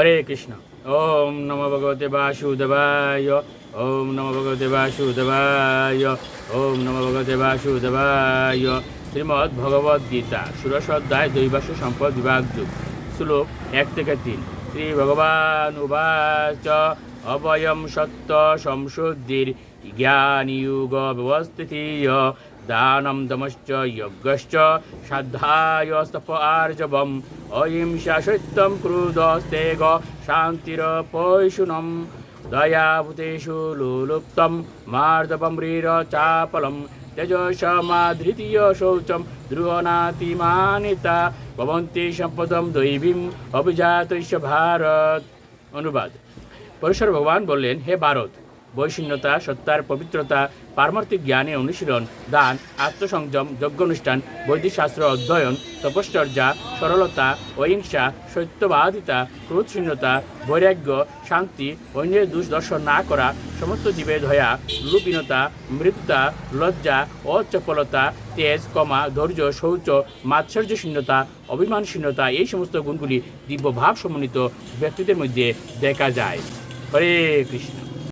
হরে কৃষ্ণ। ওম নম ভগবতে বাসুদেবায়, ওম নম ভগবতে বাসুদেবায়, ওম নম ভগবতে বাসুদেবায়। শ্রীমদ্ ভগবদ্গীতা ষোড়শ অধ্যায় দৈবাস সম্পদ বিভাগ যুগ শ্লোক এক থেকে তিন। শ্রী ভগবান উবাচ অবয়ম সত্য সংশুদ্ধির জ্ঞানযুগ ব্যবস্থিতীয় দানম দমশ্চ যজ্ঞশ্চ শ্রদ্ধায় স্তপ আর্জবম অহিংসা সত্যম ক্রুধস্তেগ শান্তিরপৈশুনম দয়াভূতেষু লুলুপ্তম মার্দবম্রীর চাপলম তেজসমাধৃতীয় শৌচম দ্রুহনাতিমানিতা ভবন্তি সম্পদম দৈবীম অভিজাতৈশ্য ভারত অনুবাদ পরমেশ্বর ভগবান বললেন হে ভারত বৈশিন্যতা সত্তার পবিত্রতা, পারমার্থিক জ্ঞানের অনুশীলন, দান, আত্মসংযম, যজ্ঞানুষ্ঠান বৈদিক শাস্ত্র অধ্যয়ন, তপশ্চর্যা, সরলতা, অহিংসা, সত্যবাদিতা ক্রোধশূন্যতা বৈরাগ্য, শান্তি, অন্যের দোষ দর্শন না করা, সমস্ত জীবের ধয়া লুপিনতা মৃত্যুতা লজ্জা, অচপলতা, তেজ কমা ধৈর্য, শৌচ মাৎসর্যশূন্যতা অভিমানশূন্যতা এই সমস্ত গুণগুলি দিব্যভাব সমন্বিত ব্যক্তিদের মধ্যে দেখা যায়। হরে কৃষ্ণ।